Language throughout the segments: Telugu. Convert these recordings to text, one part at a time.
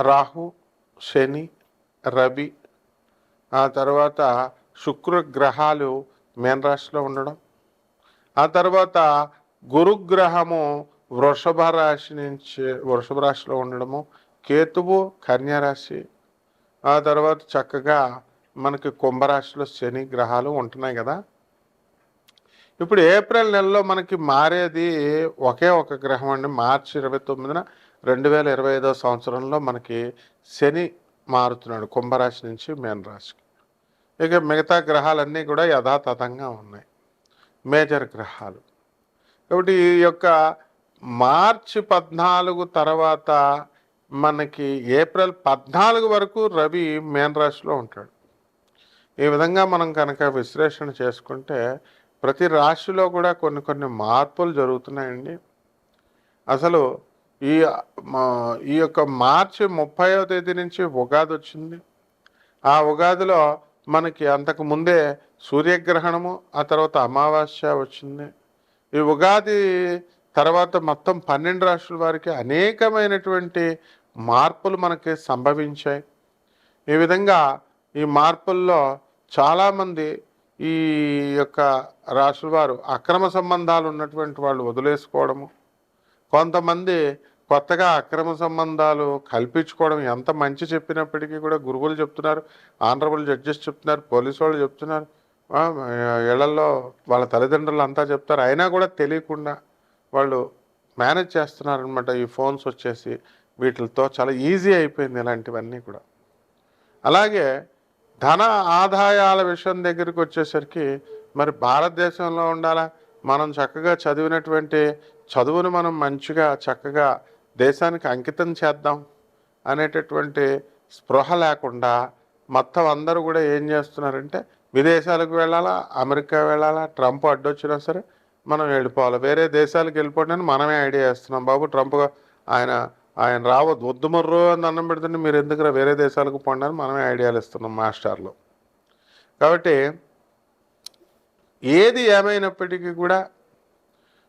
రాహు శని రవి. ఆ తర్వాత శుక్ర గ్రహాలు మేన రాశిలో ఉండడం. ఆ తర్వాత గురుగ్రహము వృషభ రాశి నుంచి వృషభ రాశిలో ఉండడము. కేతువు కన్యారాశి ఆ తర్వాత చక్కగా మనకి కుంభరాశిలో శని గ్రహాలు ఉంటున్నాయి కదా. ఇప్పుడు ఏప్రిల్ నెలలో మనకి మారేది ఒకే ఒక గ్రహం అండి. మార్చి ఇరవై తొమ్మిదిన రెండు వేల ఇరవై ఐదో సంవత్సరంలో మనకి శని మారుతున్నాడు కుంభరాశి నుంచి మేన రాశికి. ఇక మిగతా గ్రహాలన్నీ కూడా యథాతథంగా ఉన్నాయి. మేజర్ గ్రహాలు. కాబట్టి ఈ యొక్క మార్చి పద్నాలుగు తర్వాత మనకి ఏప్రిల్ పద్నాలుగు వరకు రవి మేన రాశిలో ఉంటాడు. ఈ విధంగా మనం కనుక విశ్లేషణ చేసుకుంటే ప్రతి రాశిలో కూడా కొన్ని కొన్ని మార్పులు జరుగుతున్నాయండి. అసలు ఈ మా- ఈ యొక్క మార్చి ముప్పైవ తేదీ నుంచి ఉగాది వచ్చింది. ఆ ఉగాదిలో మనకి అంతకు ముందే సూర్యగ్రహణము ఆ తర్వాత అమావాస్య వచ్చింది. ఈ ఉగాది తర్వాత మొత్తం పన్నెండు రాష్ట్రాల వారికి అనేకమైనటువంటి మార్పులు మనకి సంభవించాయి. ఈ విధంగా ఈ మార్పుల్లో చాలామంది ఈ యొక్క రాశుల వారు అక్రమ సంబంధాలు ఉన్నటువంటి వాళ్ళు వదిలేసుకోవడము కొంతమంది కొత్తగా అక్రమ సంబంధాలు కల్పించుకోవడం ఎంత మంచి చెప్పినప్పటికీ కూడా గురువులు చెప్తున్నారు ఆనరబుల్ జడ్జెస్ చెప్తున్నారు పోలీసు వాళ్ళు చెప్తున్నారు. ఇళ్ళలో వాళ్ళ తల్లిదండ్రులు అంతా చెప్తారు. అయినా కూడా తెలియకుండా వాళ్ళు మేనేజ్ చేస్తున్నారనమాట ఈ ఫోన్స్ వచ్చేసి. వీటితో చాలా ఈజీ అయిపోయింది ఇలాంటివన్నీ కూడా. అలాగే ధన ఆదాయాల విషయం దగ్గరికి వచ్చేసరికి మరి భారతదేశంలో ఉండాలా? మనం చక్కగా చదివినటువంటి చదువును మనం మంచిగా చక్కగా దేశానికి అంకితం చేద్దాం అనేటటువంటి స్పృహ లేకుండా మొత్తం అందరూ కూడా ఏం చేస్తున్నారంటే విదేశాలకు వెళ్ళాలా అమెరికా వెళ్ళాలా ట్రంప్ అడ్డొచ్చినా సరే మనం వెళ్ళిపోవాలి. వేరే దేశాలకు వెళ్ళిపోవడానికి మనమే ఐడియా చేస్తున్నాం బాబు ట్రంప్ ఆయన ఆయన రావద్దు వద్దు మర్రో అని అన్నం పెడుతుంటే మీరు ఎందుకు వేరే దేశాలకు పోండి మనమే ఐడియాలు ఇస్తున్నాం మాస్టర్లు. కాబట్టి ఏది ఏమైనప్పటికీ కూడా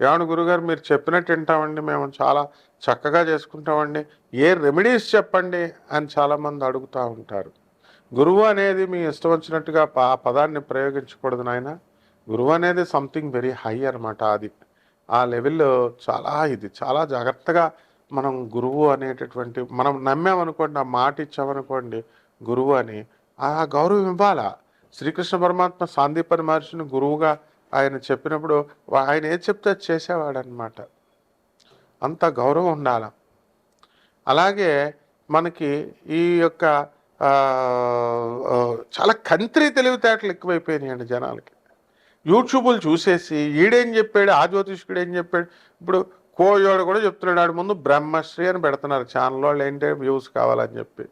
ఏమన్నా గురుగారు మీరు చెప్పినట్టు వింటామండి మేము చాలా చక్కగా చేసుకుంటామండి. ఏ రెమెడీస్ చెప్పండి అని చాలామంది అడుగుతూ ఉంటారు. గురువు అనేది మీ ఇష్టం వచ్చినట్టుగా ఆ పదాన్ని ప్రయోగించకూడదు నాయన. గురువు అనేది సంథింగ్ వెరీ హై అనమాట అది. ఆ లెవెల్లో చాలా ఇది చాలా జాగ్రత్తగా మనం గురువు అనేటటువంటి మనం నమ్మామనుకోండి ఆ మాట ఇచ్చామనుకోండి గురువు అని ఆ గౌరవం ఇవ్వాలా? శ్రీకృష్ణ పరమాత్మ సాందీపని మహర్షిని గురువుగా ఆయన చెప్పినప్పుడు ఆయన ఏది చెప్తే చేసేవాడనమాట. అంత గౌరవం ఉండాల. అలాగే మనకి ఈ యొక్క చాలా కంత్రి తెలివితేటలు ఎక్కువైపోయినాయండి జనాలకి. యూట్యూబులు చూసేసి ఈడేం చెప్పాడు ఆ జ్యోతిష్కుడు ఏం చెప్పాడు ఇప్పుడు కోయోడు కూడా చెప్తున్నాడు ఆడు ముందు బ్రహ్మశ్రీ అని పెడుతున్నారు ఛానల్ వాళ్ళు ఏంటంటే వ్యూస్ కావాలని చెప్పి.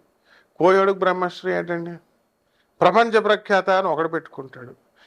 కోయోడుకు బ్రహ్మశ్రీ ఏంటండి? ప్రపంచ ప్రఖ్యాత అని ఒకడు పెట్టుకుంటాడు.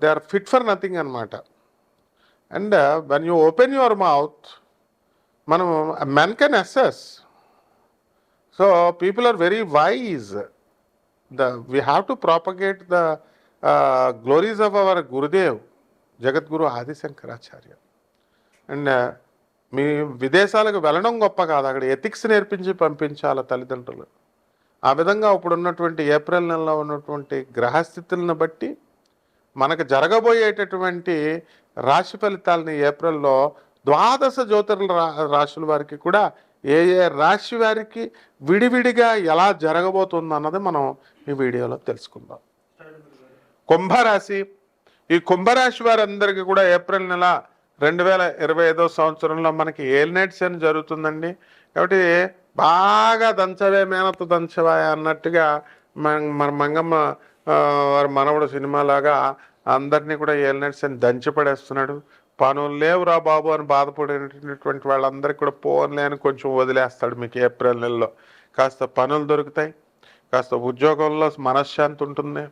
they are fit for nothing అనమాట and when you open your mouth మనం men can assess so people are very wise the we have to propagate the glories of our Gurudev Jagadguru Adi Shankaracharya and మీ విదేశాలకు వెళ్ళడం గొప్ప కాదు. అక్కడ ఎథిక్స్ నేర్పించి పంపించాలి తల్లిదండ్రులు. ఆ విధంగా ఇప్పుడు ఉన్నటువంటి ఏప్రిల్ నెలలో ఉన్నటువంటి గ్రహస్థితులను బట్టి మనకు జరగబోయేటటువంటి రాశి ఫలితాలని ఏప్రిల్లో ద్వాదశ జ్యోతిర్ల రా- రాశుల వారికి కూడా ఏ ఏ రాశి వారికి విడివిడిగా ఎలా జరగబోతుంది అన్నది మనం ఈ వీడియోలో తెలుసుకుందాం. కుంభరాశి. ఈ కుంభరాశి వారందరికీ కూడా ఏప్రిల్ నెల రెండు వేల ఇరవై ఐదో సంవత్సరంలో మనకి ఏల్నైట్స్ అని జరుగుతుందండి. కాబట్టి బాగా దంచవే మేనత దంచవా అన్నట్టుగా మన మన మంగమ్మ వారి మనవడు సినిమాలాగా అందరినీ కూడా ఏల్నైట్ అని దంచి పడేస్తున్నాడు. పనులు లేవురా బాబు అని బాధపడేటటువంటి వాళ్ళందరికీ కూడా పోన్లే అని కొంచెం వదిలేస్తాడు మీకు ఏప్రిల్ నెలలో. కాస్త పనులు దొరుకుతాయి కాస్త ఉద్యోగంలో మనశ్శాంతి ఉంటుంది.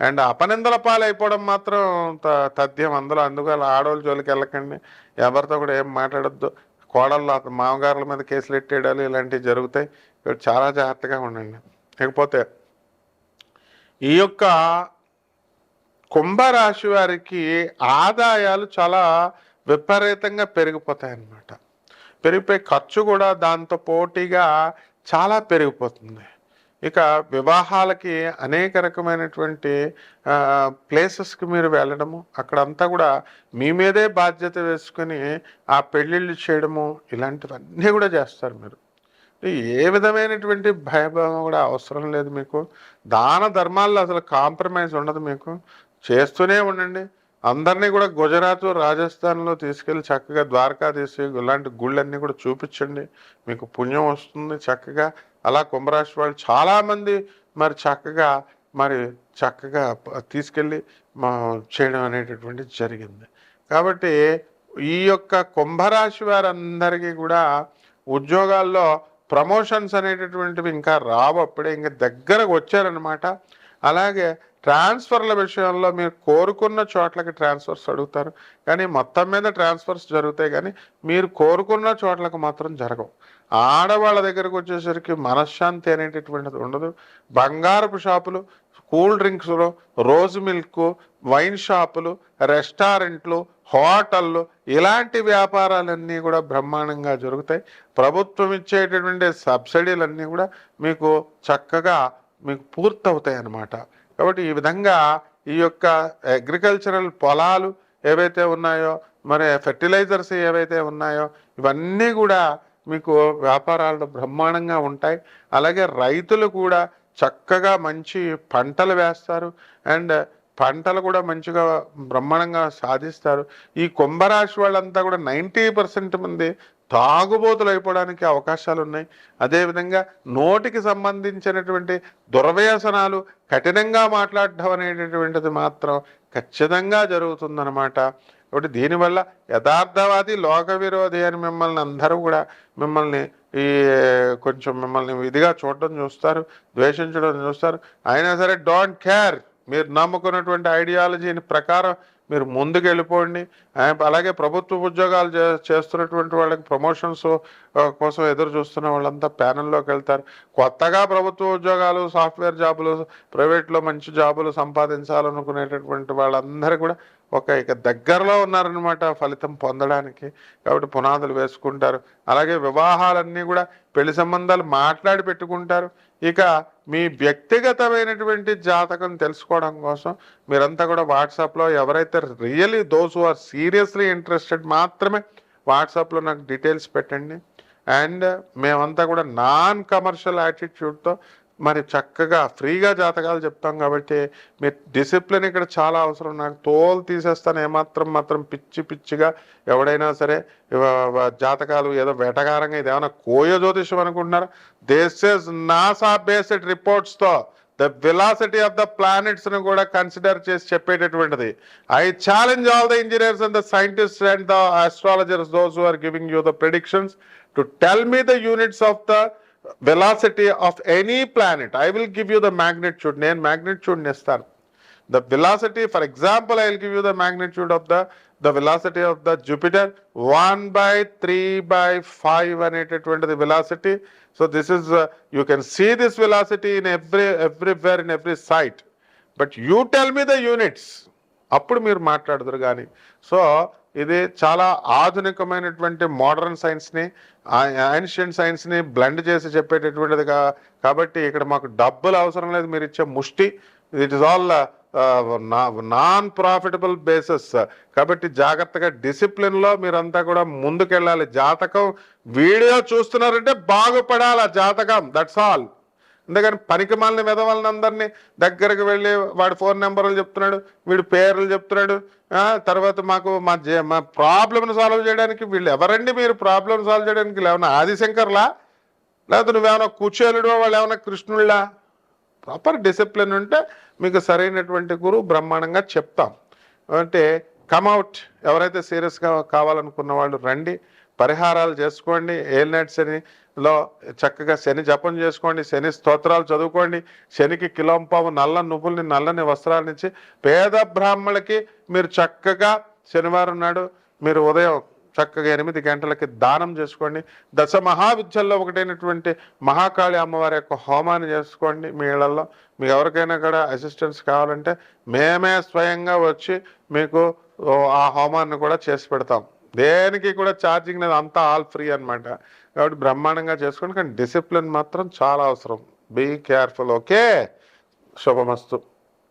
అండ్ అపనిందల పాలైపోవడం మాత్రం త- తథ్యం అందులో. అందుకు అలా ఆడవాళ్ళ జోలికి వెళ్ళకండి. ఎవరితో కూడా ఏం మాట్లాడొద్దు. కోడళ్ళు మామగారుల మీద కేసులు ఎట్టేయడాలు ఇలాంటివి జరుగుతాయి. ఇక్కడ చాలా జాగ్రత్తగా ఉండండి. లేకపోతే ఈ యొక్క కుంభరాశి వారికి ఆదాయాలు చాలా విపరీతంగా పెరిగిపోతాయి అన్నమాట పెరిగిపోయి ఖర్చు కూడా దాంతో పోటీగా చాలా పెరిగిపోతుంది. ఇక వివాహాలకి అనేక రకమైనటువంటి ప్లేసెస్కి మీరు వెళ్ళడము అక్కడంతా కూడా మీ మీదే బాధ్యత వేసుకొని ఆ పెళ్ళిళ్ళు చేయడము ఇలాంటివన్నీ కూడా చేస్తారు మీరు. ఏ విధమైనటువంటి భయభావం కూడా అవసరం లేదు మీకు. దాన ధర్మాల్లో అసలు కాంప్రమైజ్ ఉండదు మీకు. చేస్తూనే ఉండండి. అందరినీ కూడా గుజరాత్ రాజస్థాన్లో తీసుకెళ్ళి చక్కగా ద్వారకాధీశి ఇలాంటి గుళ్ళన్నీ కూడా చూపించండి. మీకు పుణ్యం వస్తుంది చక్కగా. అలా కుంభరాశి వాళ్ళు చాలామంది మరి చక్కగా మరి చక్కగా తీసుకెళ్ళి చేయడం అనేటటువంటి జరిగింది. కాబట్టి ఈ యొక్క కుంభరాశి వారందరికీ కూడా ఉద్యోగాల్లో ప్రమోషన్స్ అనేటటువంటివి ఇంకా రావు అప్పుడే ఇంకా దగ్గరకు వచ్చారనమాట అలాగే ట్రాన్స్ఫర్ల విషయంలో మీరు కోరుకున్న చోట్లకి ట్రాన్స్ఫర్స్ అడుగుతారు. కానీ మొత్తం మీద ట్రాన్స్ఫర్స్ జరుగుతాయి కానీ మీరు కోరుకున్న చోట్లకు మాత్రం జరగవు. ఆడవాళ్ళ దగ్గరకు వచ్చేసరికి మనశ్శాంతి అనేటటువంటిది ఉండదు. బంగారపు షాపులు కూల్ డ్రింక్స్లు రోజు మిల్క్ వైన్ షాపులు రెస్టారెంట్లు హోటళ్ళు ఇలాంటి వ్యాపారాలన్నీ కూడా బ్రహ్మాండంగా జరుగుతాయి. ప్రభుత్వం ఇచ్చేటటువంటి సబ్సిడీలన్నీ కూడా మీకు చక్కగా మీకు పూర్తవుతాయి అన్నమాట కాబట్టి ఈ విధంగా ఈ యొక్క అగ్రికల్చరల్ పొలాలు ఏవైతే ఉన్నాయో మరి ఫెర్టిలైజర్స్ ఏవైతే ఉన్నాయో ఇవన్నీ కూడా మీకు వ్యాపారాలు బ్రహ్మాండంగా ఉంటాయి. అలాగే రైతులు కూడా చక్కగా మంచి పంటలు వేస్తారు. అండ్ పంటలు కూడా మంచిగా బ్రహ్మాండంగా సాధిస్తారు. ఈ కుంభరాశి వాళ్ళంతా కూడా నైంటీ పర్సెంట్ మంది తాగుబోతులు అయిపోవడానికి అవకాశాలు ఉన్నాయి అదేవిధంగా నోటికి సంబంధించినటువంటి దుర్వ్యసనాలు కఠినంగా మాట్లాడడం అనేటటువంటిది మాత్రం ఖచ్చితంగా జరుగుతుందన్నమాట. కాబట్టి దీనివల్ల యథార్థవాది లోక విరోధి అని మిమ్మల్ని అందరూ కూడా మిమ్మల్ని ఈ కొంచెం మిమ్మల్ని ఇదిగా చూడడం చూస్తారు ద్వేషించడం చూస్తారు. అయినా సరే డోంట్ కేర్ మీరు నమ్ముకున్నటువంటి ఐడియాలజీని ప్రకారం మీరు ముందుకు వెళ్ళిపోండి. అలాగే ప్రభుత్వ ఉద్యోగాలు చే- చేస్తున్నటువంటి వాళ్ళకి ప్రమోషన్స్ కోసం ఎదురు చూస్తున్న వాళ్ళంతా ప్యానల్లోకి వెళ్తారు. కొత్తగా ప్రభుత్వ ఉద్యోగాలు సాఫ్ట్వేర్ జాబులు ప్రైవేట్లో మంచి జాబులు సంపాదించాలనుకునేటటువంటి వాళ్ళందరూ కూడా ఒక ఇక దగ్గరలో ఉన్నారనమాట ఫలితం పొందడానికి. కాబట్టి పునాదులు వేసుకుంటారు. అలాగే వివాహాలన్నీ కూడా పెళ్ళి సంబంధాలు మాట్లాడి పెట్టుకుంటారు. ఇక మీ వ్యక్తిగతమైనటువంటి జాతకం తెలుసుకోవడం కోసం మీరంతా కూడా వాట్సాప్లో ఎవరైతే really those are seriously interested మాత్రమే వాట్సాప్లో నాకు డీటెయిల్స్ పెట్టండి. అండ్ మేమంతా కూడా నాన్ కమర్షియల్ యాటిట్యూడ్తో మరి చక్కగా ఫ్రీగా జాతకాలు చెప్తాం కాబట్టి మీ డిసిప్లిన్ ఇక్కడ చాలా అవసరం. నాకు తోలు తీసేస్తాను ఏమాత్రం మాత్రం పిచ్చి పిచ్చిగా ఎవడైనా సరే జాతకాలు ఏదో వేటగారంగా ఇదేమైనా కోయ జ్యోతిష్యం అనుకుంటున్నారా? దిస్ ఇస్ నాసా బేస్డ్ రిపోర్ట్స్తో ద వెలాసిటీ ఆఫ్ ద ప్లానెట్స్ను కూడా కన్సిడర్ చేసి చెప్పేటటువంటిది. I challenge all the engineers and the scientist and the astrologers those who are giving you the predictions to tell me the units of the velocity of any planet I will give you the magnitude నేను మ్యాగ్నిట్యూడ్ ఇస్తాను the velocity for example i will give you the magnitude of the the velocity of the jupiter 1 by 3 by 5 అనేటటువంటిది velocity so this is uh, you can see this velocity in every everywhere in every site but you tell me the units అప్పుడు మీరు మాట్లాడదురు కానీ సో ఇది చాలా ఆధునికమైనటువంటి మోడర్న్ సైన్స్ని యాన్షియంట్ సైన్స్ని బ్లెండ్ చేసి చెప్పేటటువంటిది కాబట్టి ఇక్కడ మాకు డబ్బులు అవసరం లేదు మీరు ఇచ్చే ముష్టి. It is all non profitable bases కాబట్టి జాగ్రత్తగా డిసిప్లిన్లో మీరంతా కూడా ముందుకెళ్ళాలి. జాతకం వీడియో చూస్తున్నారంటే బాగుపడాలి ఆ జాతకం. దట్స్ ఆల్ అందుకని పనికిమాలిన విధవాళ్ళని అందరినీ దగ్గరకు వెళ్ళి వాడి ఫోన్ నెంబర్లు చెప్తున్నాడు వీడి పేర్లు చెప్తున్నాడు తర్వాత మాకు మా జే- మా ప్రాబ్లమ్ని సాల్వ్ చేయడానికి వీళ్ళు ఎవరండి మీరు ప్రాబ్లమ్ సాల్వ్ చేయడానికి? ఏమైనా ఆదిశంకర్లా? లేకపోతే నువ్వేమైనా కుచేలుడు వాళ్ళు ఏమైనా కృష్ణుళ్ళా? ప్రాపర్ డిసిప్లిన్ ఉంటే మీకు సరైనటువంటి గురువు బ్రహ్మాండంగా చెప్తాం. అంటే కమ్అవుట్ ఎవరైతే సీరియస్గా కావాలనుకున్న వాళ్ళు రండి పరిహారాలు చేసుకోండి ఏలినట్ లో చక్కగా శని జపం చేసుకోండి శని స్తోత్రాలు చదువుకోండి శనికి కిలోంపావు నల్ల నువ్వుల్ని నల్లని వస్త్రాలనిచ్చి పేద బ్రాహ్మణులకి మీరు చక్కగా శనివారం నాడు మీరు ఉదయం చక్కగా ఎనిమిది గంటలకి దానం చేసుకోండి. దశ మహావిద్యల్లో ఒకటైనటువంటి మహాకాళి అమ్మవారి యొక్క హోమాన్ని చేసుకోండి మీ ఇళ్ళలో. మీకు ఎవరికైనా కూడా అసిస్టెన్స్ కావాలంటే మేమే స్వయంగా వచ్చి మీకు ఆ హోమాన్ని కూడా చేసి పెడతాం. దేనికి కూడా ఛార్జింగ్ లేదు అంతా ఆల్ ఫ్రీ అన్నమాట. కాబట్టి బ్రహ్మాండంగా చేసుకోండి కానీ డిసిప్లిన్ మాత్రం చాలా అవసరం. Be careful okay? శుభమస్తు.